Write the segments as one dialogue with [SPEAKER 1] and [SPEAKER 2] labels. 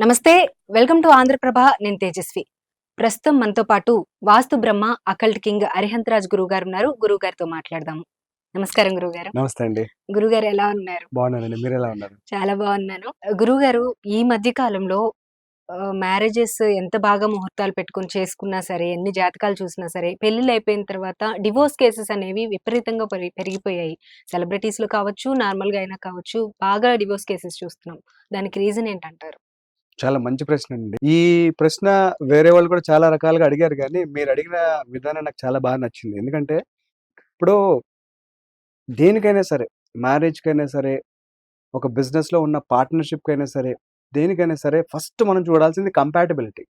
[SPEAKER 1] నమస్తే welcome to Andhraprabha నేను తేజస్వి. ప్రస్తుతం మనతో పాటు వాస్తు బ్రహ్మ అకల్ట్ కింగ్ అరిహంతరాజ్ గురువు గారు ఉన్నారు. గురువు గారితో మాట్లాడదాము. నమస్కారం గురువు గారు
[SPEAKER 2] నమస్తే అండి.
[SPEAKER 1] గురువు గారు ఎలా ఉన్నారు?
[SPEAKER 2] బాగున్నానండి. మీరు ఎలా ఉన్నారు?
[SPEAKER 1] చాలా బాగున్నాను. గురువు గారు ఈ మధ్య కాలంలో మ్యారేజెస్ ఎంత బాగా ముహూర్తాలు పెట్టుకొని చేసుకున్నా సరే ఎన్ని జాతకాలు చూసినా సరే పెళ్ళిళ్ళు అయిపోయిన తర్వాత డివోర్స్ కేసెస్ అనేవి విపరీతంగా పెరి- పెరిగిపోయాయి. సెలబ్రిటీస్లో కావచ్చు నార్మల్గా అయినా కావచ్చు బాగా డివోర్స్ కేసెస్ చూస్తున్నాం. దానికి రీజన్ ఏంటంటారు?
[SPEAKER 2] చాలా మంచి ప్రశ్న అండి ఈ ప్రశ్న వేరే వాళ్ళు కూడా చాలా రకాలుగా అడిగారు కానీ మీరు అడిగిన విధానం నాకు చాలా బాగా నచ్చింది. ఎందుకంటే ఇప్పుడు దేనికైనా సరే మ్యారేజ్కైనా సరే ఒక business లో ఉన్న partnership కైనా సరే దేనికైనా సరే ఫస్ట్ మనం చూడాల్సింది కంపాటబిలిటీ.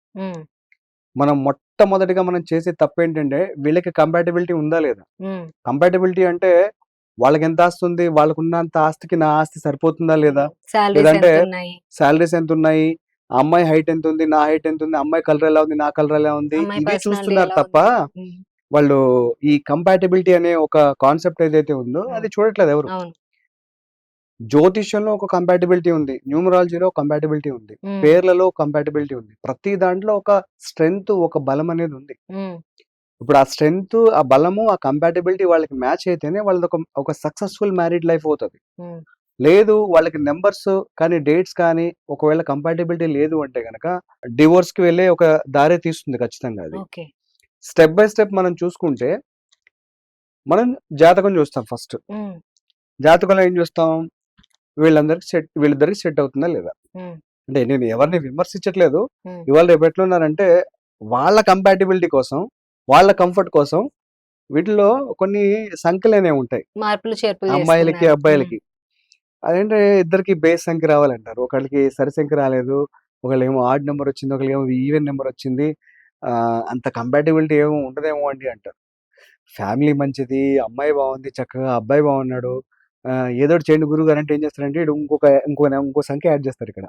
[SPEAKER 2] మనం మొట్టమొదటిగా మనం చేసే తప్పు ఏంటంటే వీళ్ళకి కంపాటబిలిటీ ఉందా లేదా? కంపాటబిలిటీ అంటే వాళ్ళకి ఎంత ఆస్తి ఉంది వాళ్ళకు ఉన్నంత ఆస్తికి నా ఆస్తి సరిపోతుందా లేదా? లేదంటే శాలరీస్ ఎంత ఉన్నాయి అమ్మాయి హైట్ ఎంత ఉంది నా హైట్ ఎంత ఉంది అమ్మాయి కలర్ ఎలా ఉంది నా కలర్ ఎలా ఉంది
[SPEAKER 1] personality
[SPEAKER 2] చూస్తున్నారు తప్ప వాళ్ళు ఈ కంపాటబిలిటీ అనే ఒక కాన్సెప్ట్ ఏదైతే ఉందో అది చూడట్లేదు ఎవరు. జ్యోతిష్యంలో ఒక కంపాటబిలిటీ ఉంది న్యూమరాలజీలో కంపాటబిలిటీ ఉంది పేర్లలో కంపాటబిలిటీ ఉంది. ప్రతి దాంట్లో ఒక స్ట్రెంగ్త్ ఒక బలం అనేది ఉంది. ఇప్పుడు ఆ స్ట్రెంగ్త్ ఆ బలము ఆ కంపాటబిలిటీ వాళ్ళకి మ్యాచ్ అయితేనే వాళ్ళది ఒక ఒక సక్సెస్ఫుల్ మ్యారీడ్ లైఫ్ అవుతుంది లేదు వాళ్ళకి నెంబర్స్ కానీ డేట్స్ కానీ ఒకవేళ కంపాటబిలిటీ లేదు అంటే గనక డివోర్స్కి వెళ్ళే ఒక దారే తీస్తుంది ఖచ్చితంగా అది. స్టెప్ బై స్టెప్ మనం చూసుకుంటే మనం జాతకం చూస్తాం ఫస్ట్. జాతకంలో ఏం చూస్తాం? వీళ్ళందరికి సెట్ వీళ్ళిద్దరికి సెట్ అవుతుందా లేదా? అంటే నేను ఎవరిని విమర్శించట్లేదు. ఇవాళ రేపు ఎట్లున్నారంటే వాళ్ళ కంపాటిబిలిటీ కోసం వాళ్ళ కంఫర్ట్ కోసం వీటిలో కొన్ని సంఖ్యలు అనేవి ఉంటాయి.
[SPEAKER 1] మార్పులు
[SPEAKER 2] అమ్మాయిలకి. అబ్బాయిలకి. అదేంటే ఇద్దరికి బేస్ సంఖ్య రావాలంటారు. ఒకళ్ళకి సరి సంఖ్య రాలేదు ఒకళ్ళు ఏమో ఆడ్ నెంబర్ వచ్చింది ఒకళ్ళు ఏమో ఈవెన్ నెంబర్ వచ్చింది. ఆ, అంత కంపాటిబిలిటీ ఏమో ఉండదేమో అండి అంటారు. ఫ్యామిలీ మంచిది అమ్మాయి బాగుంది చక్కగా అబ్బాయి బాగున్నాడు. ఏదో చేయండి గురువు గారు అంటే ఏం చేస్తారంటే ఇంకొక ఇంకో ఇంకో సంఖ్య యాడ్ చేస్తారు ఇక్కడ.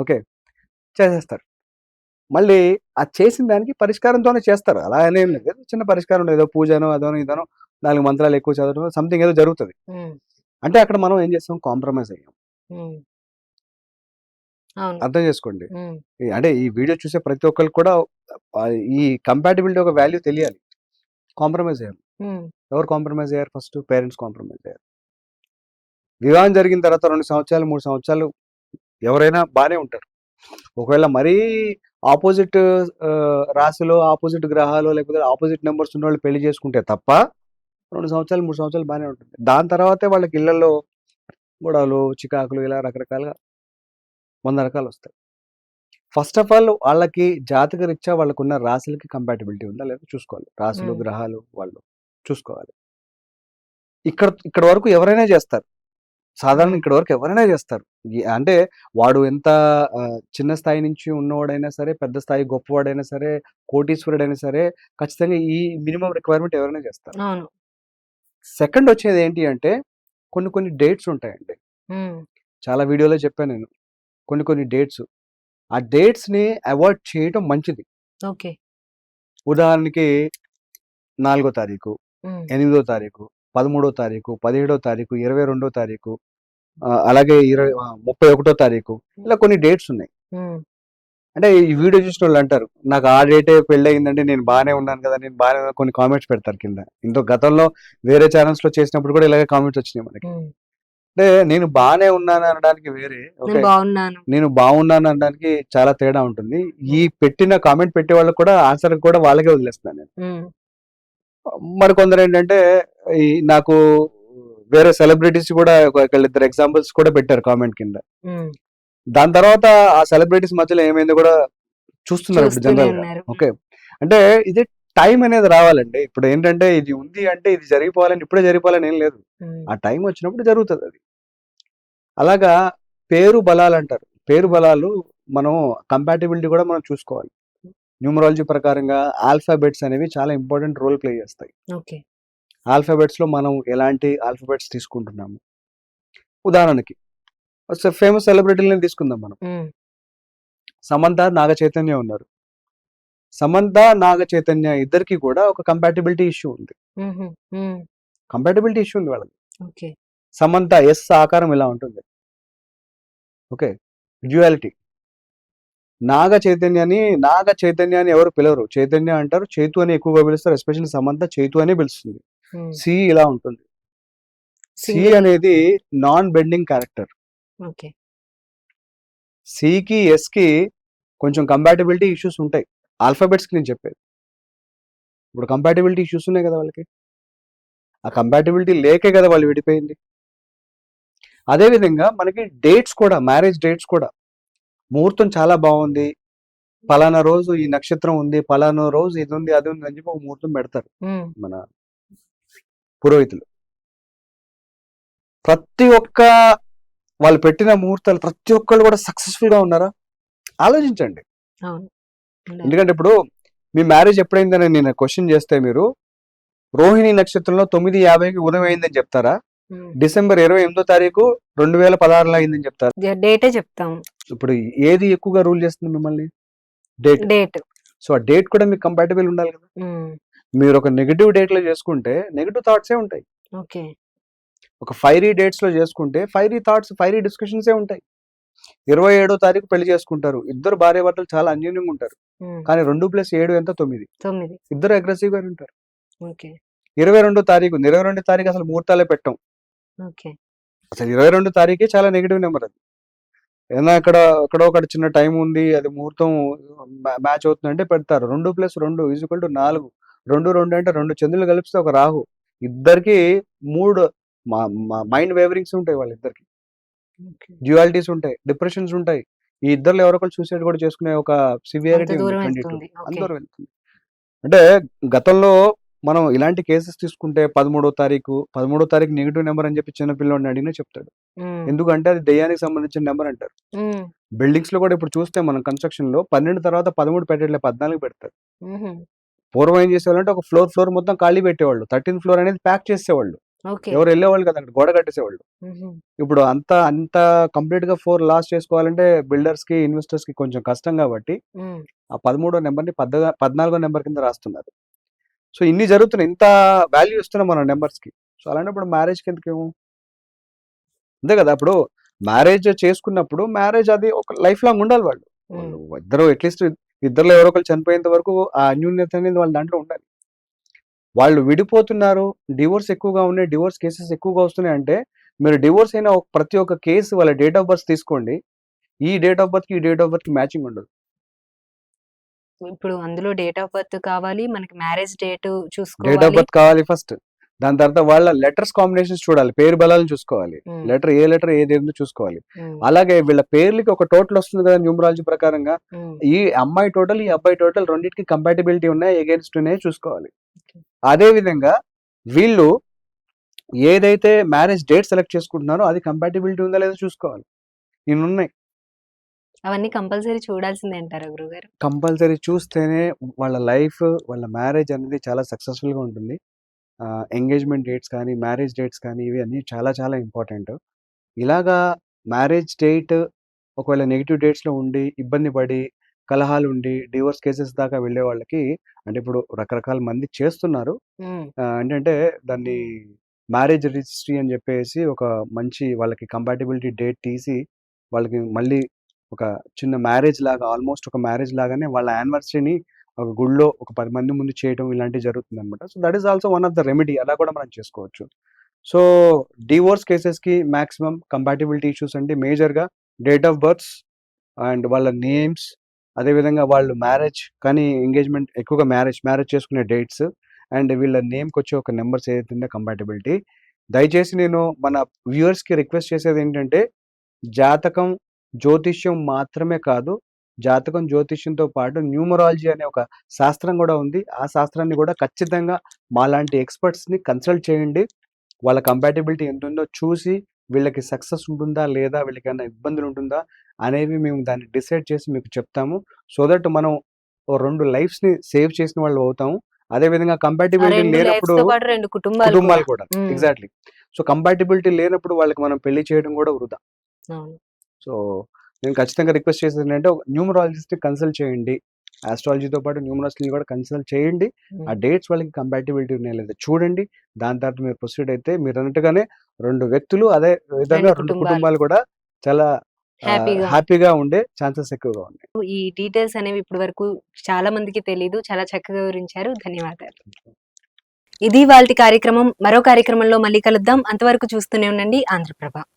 [SPEAKER 2] ఓకే. చేసేస్తారు. మళ్ళీ ఆ చేసిన దానికి పరిష్కారంతోనే చేస్తారు. అలా అనేం లేదు. ఏదో చిన్న పరిష్కారం ఏదో పూజనో అదోనో ఇదనో నాలుగు మంత్రాలు ఎక్కువ చదవడం సంథింగ్ ఏదో జరుగుతుంది. అంటే అక్కడ మనం ఏం చేస్తాం? కాంప్రమైజ్ అయ్యాం.
[SPEAKER 1] ఉమ్. అవును.
[SPEAKER 2] అర్థం చేసుకోండి.
[SPEAKER 1] ఉమ్,
[SPEAKER 2] ఈ- అంటే ఈ వీడియో చూసే ప్రతి ఒక్కరికి కూడా ఆ, ఈ కంపాటిబిలిటీ ఒక వాల్యూ తెలియాలి. కాంప్రమైజ్ అయ్యాం.
[SPEAKER 1] ఉమ్,
[SPEAKER 2] ఎవరు కాంప్రమైజ్ అయ్యారు? ఫస్ట్ పేరెంట్స్ కాంప్రమైజ్ అయ్యారు. వివాహం జరిగిన తర్వాత రెండు సంవత్సరాలు మూడు సంవత్సరాలు ఎవరైనా బాగానే ఉంటారు. ఒకవేళ మరీ ఆపోజిట్ రాశిలో ఆపోజిట్ గ్రహాలు లేకపోతే ఆపోజిట్ నెంబర్స్ ఉన్న వాళ్ళు పెళ్ళి చేసుకుంటే తప్ప రెండు సంవత్సరాలు మూడు సంవత్సరాలు బాగానే ఉంటుంది. దాని తర్వాతే వాళ్ళకి ఇళ్ళలో గొడవలు చికాకులు ఇలా రకరకాలుగా వంద రకాలు వస్తాయి. ఫస్ట్ ఆఫ్ ఆల్ వాళ్ళకి జాతక రీత్యా వాళ్ళకున్న రాశులకి కంపాటిబిలిటీ ఉందా లేదా చూసుకోవాలి. రాశులు. గ్రహాలు వాళ్ళు చూసుకోవాలి. ఇక్కడ ఇక్కడ వరకు ఎవరైనా చేస్తారు. సాధారణ. ఇక్కడ వరకు ఎవరైనా చేస్తారు. అంటే వాడు ఎంత చిన్న స్థాయి నుంచి ఉన్నవాడైనా సరే పెద్ద స్థాయి గొప్పవాడైనా సరే కోటీశ్వరుడైనా సరే ఖచ్చితంగా ఈ మినిమం రిక్వైర్మెంట్ ఎవరైనా చేస్తారు. సెకండ్ వచ్చేది ఏంటి అంటే కొన్ని కొన్ని డేట్స్ ఉంటాయండి. చాలా వీడియోలో చెప్పాను నేను. కొన్ని కొన్ని డేట్స్. ఆ డేట్స్ని అవాయిడ్ చేయడం మంచిది.
[SPEAKER 1] ఓకే.
[SPEAKER 2] ఉదాహరణకి నాలుగో తారీఖు ఎనిమిదో తారీఖు పదమూడో తారీఖు పదిహేడో తారీఖు ఇరవై రెండో తారీఖు అలాగే ఇరవై ముప్పై ఒకటో తారీఖు ఇలా కొన్ని డేట్స్ ఉన్నాయి. అంటే ఈ వీడియో చూసిన వాళ్ళు అంటారు నాకు ఆ డేటే పెళ్ళి అయిందంటే నేను బాగానే ఉన్నాను కదా నేను బాగానే ఉన్నాను" కొన్ని కామెంట్స్ పెడతారు కింద. ఇంతో గతంలో వేరే ఛానల్స్లో చేసినప్పుడు కూడా ఇలాగే కామెంట్స్ వచ్చినాయి మనకి. అంటే నేను బాగానే ఉన్నాను అనడానికి వేరే
[SPEAKER 1] నేను బాగున్నాను.
[SPEAKER 2] నేను బాగున్నాను అనడానికి చాలా తేడా ఉంటుంది. ఈ పెట్టిన కామెంట్ పెట్టే వాళ్ళకి కూడా ఆన్సర్ కూడా వాళ్ళకే వదిలేస్తున్నాను నేను. మరి కొందరు ఏంటంటే ఈ నాకు వేరే సెలబ్రిటీస్ కూడా ఇద్దరు ఎగ్జాంపుల్స్ కూడా పెట్టారు కామెంట్ కింద. దాని తర్వాత ఆ సెలబ్రిటీస్ మధ్యలో ఏమైందో కూడా చూస్తున్నారు ఇప్పుడు జనరల్ ఓకే అంటే ఇది టైం అనేది రావాలండి. ఇప్పుడు ఏంటంటే ఇది ఉంది అంటే ఇది జరిగిపోవాలని ఇప్పుడే జరిగిపోవాలని ఏం లేదు. ఆ టైం వచ్చినప్పుడు జరుగుతుంది అది. అలాగా పేరు బలాలు అంటారు. పేరు బలాలు మనం కంపాటిబిలిటీ కూడా మనం చూసుకోవాలి. న్యూమరాలజీ ప్రకారంగా ఆల్ఫాబెట్స్ అనేవి చాలా ఇంపార్టెంట్ రోల్ ప్లే చేస్తాయి.
[SPEAKER 1] ఓకే
[SPEAKER 2] ఆల్ఫాబెట్స్లో మనం ఎలాంటి ఆల్ఫాబెట్స్ తీసుకుంటున్నాము? ఉదాహరణకి ఫేమస్ సెలబ్రిటీలని తీసుకుందాం మనం. సమంత నాగ చైతన్య ఉన్నారు. సమంత నాగ చైతన్య ఇద్దరికి కూడా ఒక కంపాటిబిలిటీ ఇష్యూ ఉంది. కంపాటిబిలిటీ ఇష్యూ ఉంది వాళ్ళకి సమంత ఎస్ ఆకారం ఇలా ఉంటుంది. ఓకే డ్యూయాలిటీ నాగ చైతన్యాన్ని నాగ చైతన్య అని ఎవరు పిలవరు చైతన్య అంటారు చైతు అని ఎక్కువగా పిలుస్తారు ఎస్పెషల్లీ సమంత చైతు అనే పిలుస్తుంది. సి ఇలా ఉంటుంది. సి అనేది నాన్ బెండింగ్ క్యారెక్టర్
[SPEAKER 1] ఓకే.
[SPEAKER 2] సికి ఎస్కి కొంచెం కంపాటబిలిటీ ఇష్యూస్ ఉంటాయి. ఆల్ఫాబెట్స్కి నేను చెప్పేది. ఇప్పుడు కంపాటబిలిటీ ఇష్యూస్ ఉన్నాయి కదా వాళ్ళకి. ఆ కంపాటబిలిటీ లేకే కదా వాళ్ళు విడిపోయింది. అదేవిధంగా మనకి డేట్స్ కూడా మ్యారేజ్ డేట్స్ కూడా. ముహూర్తం చాలా బాగుంది. పలానా రోజు ఈ నక్షత్రం ఉంది పలానా రోజు ఇది ఉంది అది ఉంది అని చెప్పి ఒక ముహూర్తం పెడతారు. మన పురోహితులు. ప్రతి ఒక్క వాళ్ళు పెట్టిన ముహూర్తాలు ప్రతి ఒక్కళ్ళు కూడా సక్సెస్ఫుల్గా ఉన్నారా? ఆలోచించండి. ఎందుకంటే ఇప్పుడు మీ మ్యారేజ్ ఎప్పుడైందని నేను క్వశ్చన్ చేస్తే మీరు రోహిణి నక్షత్రంలో తొమ్మిది యాభైకి ఉదయం అయిందని చెప్తారా. డిసెంబర్ ఇరవై ఎనిమిదో తారీఖు రెండు వేల పదహారులో అయిందని చెప్తారా?
[SPEAKER 1] డేటే చెప్తాం.
[SPEAKER 2] ఇప్పుడు ఏది ఎక్కువగా రూల్ చేస్తుంది మిమ్మల్ని? డేట్
[SPEAKER 1] డేట్
[SPEAKER 2] సో ఆ డేట్ కూడా మీకు కంపాటబుల్ ఉండాలి కదా. మీరు ఒక నెగిటివ్ డేట్లో చేసుకుంటే నెగిటివ్ థాట్సే ఉంటాయి.
[SPEAKER 1] ఓకే.
[SPEAKER 2] ఒక ఫైరీ డేట్స్లో చేసుకుంటే ఫైరీ థాట్స్ ఫైరీ డిస్కషన్స్ ఏ ఉంటాయి. ఇరవై ఏడో తారీఖు పెళ్ళి చేసుకుంటారు. ఇద్దరు భార్య భర్తలు చాలా అన్యోన్యంగా ఉంటారు. కానీ రెండు ప్లస్ ఏడు ఎంత? తొమ్మిది.
[SPEAKER 1] తొమ్మిది.
[SPEAKER 2] ఇద్దరు అగ్రెసివ్గా ఉంటారు. ఇరవై రెండో తారీఖు. ఇరవై రెండో తారీఖు అసలు ముహూర్తాలే పెట్టం. అసలు ఇరవై రెండు తారీఖే చాలా నెగిటివ్ నెంబర్ అది. ఏదైనా అక్కడ ఎక్కడో ఒకటి చిన్న టైం ఉంది అది ముహూర్తం మ్యాచ్ అవుతుంది అంటే పెడతారు. రెండు ప్లస్ రెండు ఈజ్వల్ టు నాలుగు. రెండు రెండు అంటే రెండు చంద్రులు కలిపిస్తే ఒక రాహు. ఇద్దరికి మూడు మైండ్ వేవరింగ్స్ ఉంటాయి వాళ్ళిద్దరికి. డ్యూయాలిటీస్ ఉంటాయి డిప్రెషన్స్ ఉంటాయి. ఈ ఇద్దరు ఎవరో ఒకరు సూసైడ్ కూడా చేసుకునే ఒక సివియారిటీ అందరూ వెళ్తుంది. అంటే గతంలో మనం ఇలాంటి కేసెస్ తీసుకుంటే పదమూడో తారీఖు పదమూడో తారీఖు నెగిటివ్ నెంబర్ అని చెప్పి చిన్న పిల్లోడిని అడిగినా చెప్తాడు. ఎందుకంటే అది దెయ్యానికి సంబంధించిన నెంబర్ అంటారు. బిల్డింగ్స్లో కూడా ఇప్పుడు చూస్తే మనం కన్స్ట్రక్షన్లో పన్నెండు తర్వాత పదమూడు పెట్టట్లే పద్నాలుగు పెడతారు.
[SPEAKER 1] పూర్వం
[SPEAKER 2] ఏం చేసేవాళ్ళు అంటే ఒక ఫ్లోర్ ఫ్లోర్ మొత్తం ఖాళీ పెట్టేవాళ్ళు. థర్టీన్ ఫ్లోర్ అనేది ప్యాక్ చేసేవాళ్ళు. ఎవరు వెళ్ళేవాళ్ళు కదా గోడ కట్టేసేవాళ్ళు. ఇప్పుడు అంత అంత కంప్లీట్గా ఫోర్ లాస్ చేసుకోవాలంటే బిల్డర్స్కి ఇన్వెస్టర్స్కి కొంచెం కష్టం కాబట్టి. ఆ పదమూడో నెంబర్ని పద్ద పద్నాలుగో నెంబర్ కింద రాస్తున్నారు. సో ఇన్ని జరుగుతున్నాయి. ఇంత వాల్యూ ఇస్తున్నాం మనం నెంబర్స్కి సో అలాంటప్పుడు మ్యారేజ్కి ఎందుకేమో? అంతే కదా. ఇప్పుడు మ్యారేజ్ చేసుకున్నప్పుడు మ్యారేజ్ అది ఒక లైఫ్ లాంగ్ ఉండాలి. వాళ్ళు. ఇద్దరు అట్లీస్ట్ ఇద్దరు ఎవరో ఒకరు చనిపోయేంత వరకు ఆ అన్యూన్యత అనేది వాళ్ళ దాంట్లో ఉండాలి. వాళ్ళు విడిపోతున్నారు. డివోర్స్ ఎక్కువగా ఉన్నాయి. డివోర్స్ కేసెస్ ఎక్కువగా వస్తున్నాయి అంటే మీరు డివోర్స్ అయిన ప్రతి ఒక్క కేసు వాళ్ళ డేట్ ఆఫ్ బర్త్ తీసుకోండి. ఈ డేట్ ఆఫ్ బర్త్కి ఈ డేట్ ఆఫ్ బర్త్కి మ్యాచింగ్ ఉండదు.
[SPEAKER 1] ఇప్పుడు అందులో డేట్ ఆఫ్ బర్త్ కావాలి మనకి మ్యారేజ్ డేట్
[SPEAKER 2] డేట్ ఆఫ్
[SPEAKER 1] చూసుకోవాలి.
[SPEAKER 2] బర్త్ కావాలి ఫస్ట్. దాని తర్వాత వాళ్ళ లెటర్స్ కాంబినేషన్స్ చూడాలి. పేరు బలాలను చూసుకోవాలి. లెటర్ ఏ లెటర్ ఏది ఏందో చూసుకోవాలి. అలాగే వీళ్ళ పేర్లకి ఒక టోటల్ వస్తుంది కదా న్యూమరాలజీ ప్రకారంగా. ఈ అమ్మాయి టోటల్ ఈ అబ్బాయి టోటల్ రెండింటికి కంపాటబిలిటీ ఉన్నాయి ఎగేన్స్ట్ ఉన్నాయి చూసుకోవాలి.
[SPEAKER 1] Okay.
[SPEAKER 2] అదే విధంగా వీళ్ళు ఏదైతే మ్యారేజ్ డేట్ సెలెక్ట్ చేసుకుంటున్నారో అది కంపాటబిలిటీ ఉందా లేదా చూసుకోవాలి. ఇన్ని ఉన్నాయి
[SPEAKER 1] అవన్నీ కంపల్సరీ చూడాల్సిందే అంటారా గురుగారు?
[SPEAKER 2] కంపల్సరీ చూస్తేనే వాళ్ళ లైఫ్ వాళ్ళ మ్యారేజ్ అనేది చాలా సక్సెస్ఫుల్గా ఉంటుంది ఎంగేజ్మెంట్ డేట్స్ కానీ మ్యారేజ్ డేట్స్ కానీ ఇవి అన్నీ చాలా చాలా ఇంపార్టెంట్. ఇలాగా మ్యారేజ్ డేట్ ఒకవేళ నెగిటివ్ డేట్స్లో ఉండి ఇబ్బంది పడి కలహాలు ఉండి డివోర్స్ కేసెస్ దాకా వెళ్ళే వాళ్ళకి అంటే ఇప్పుడు రకరకాల మంది చేస్తున్నారు. ఏంటంటే దాన్ని మ్యారేజ్ రిజిస్ట్రీ అని చెప్పేసి ఒక మంచి వాళ్ళకి కంపాటబిలిటీ డేట్ తీసి వాళ్ళకి మళ్ళీ ఒక చిన్న మ్యారేజ్ లాగా ఆల్మోస్ట్ ఒక మ్యారేజ్ లాగానే వాళ్ళ యానివర్సరీని ఒక గుళ్ళో ఒక పది మంది ముందు చేయడం ఇలాంటివి జరుగుతుంది అనమాట so that is also one of the remedy. అలా కూడా మనం చేసుకోవచ్చు. సో డివోర్స్ కేసెస్కి మాక్సిమం కంపాటబిలిటీ ఇష్యూస్ అంటే మేజర్గా డేట్ ఆఫ్ బర్త్స్ అండ్ వాళ్ళ నేమ్స్ అదేవిధంగా వాళ్ళు మ్యారేజ్ కానీ ఎంగేజ్మెంట్ ఎక్కువగా మ్యారేజ్ మ్యారేజ్ చేసుకునే డేట్స్ అండ్ వీళ్ళ నేమ్కి వచ్చే ఒక నెంబర్స్ ఏదైతే కంపాటబిలిటీ దయచేసి నేను మన వ్యూవర్స్కి రిక్వెస్ట్ చేసేది ఏంటంటే జాతకం జ్యోతిష్యం మాత్రమే కాదు జాతకం జ్యోతిష్యంతో పాటు న్యూమరాలజీ అనే ఒక శాస్త్రం కూడా ఉంది. ఆ శాస్త్రాన్ని కూడా ఖచ్చితంగా మాలాంటి ఎక్స్పర్ట్స్ని కన్సల్ట్ చేయండి. వాళ్ళ కంపాటబిలిటీ ఎంత ఉందో చూసి వీళ్ళకి సక్సెస్ ఉంటుందా? లేదా? వీళ్ళకి ఏమైనా ఇబ్బందులు ఉంటుందా అనేవి మేము దాన్ని డిసైడ్ చేసి మీకు చెప్తాము. సో దట్ మనం రెండు లైఫ్స్ని సేవ్ చేసిన వాళ్ళు అవుతాము. అదే విధంగా కంపాటబిలిటీ లేనప్పుడు
[SPEAKER 1] కుటుంబాలు కూడా.
[SPEAKER 2] ఎగ్జాక్ట్లీ. సో కంపాటబిలిటీ లేనప్పుడు వాళ్ళకి మనం పెళ్ళి చేయడం కూడా వృధా. సో నేను ఖచ్చితంగా రిక్వెస్ట్ చేసేది ఏంటంటే న్యూమరాలజిస్ట్ కన్సల్ట్ చేయండి. ఆస్ట్రాలజీతో పాటు న్యూమరాలజీ కూడా కన్సల్ట్ చేయండి. ఆ. డేట్స్ వాళ్ళకి కంపాటబిలిటీ ఉన్నాయా లేదా చూడండి. దాని తర్వాత మీరు ప్రొసీడ్ అయితే మీరు అన్నట్టుగానే రెండు వ్యక్తులు అదే విధంగా
[SPEAKER 1] రెండు కుటుంబాలు.
[SPEAKER 2] కూడా చాలా హ్యాపీగా ఉండే ఛాన్సెస్ ఎక్కువగా ఉన్నాయి.
[SPEAKER 1] ఈ డీటెయిల్స్ అనేవి ఇప్పటి వరకు చాలా మందికి తెలియదు చాలా చక్కగా వివరించారు. ధన్యవాదాలు. ఇది వాళ్ళ కార్యక్రమం. మరో కార్యక్రమంలో మళ్ళీ కలుద్దాం. అంతవరకు చూస్తూనే ఉండండి. ఆంధ్రప్రభ.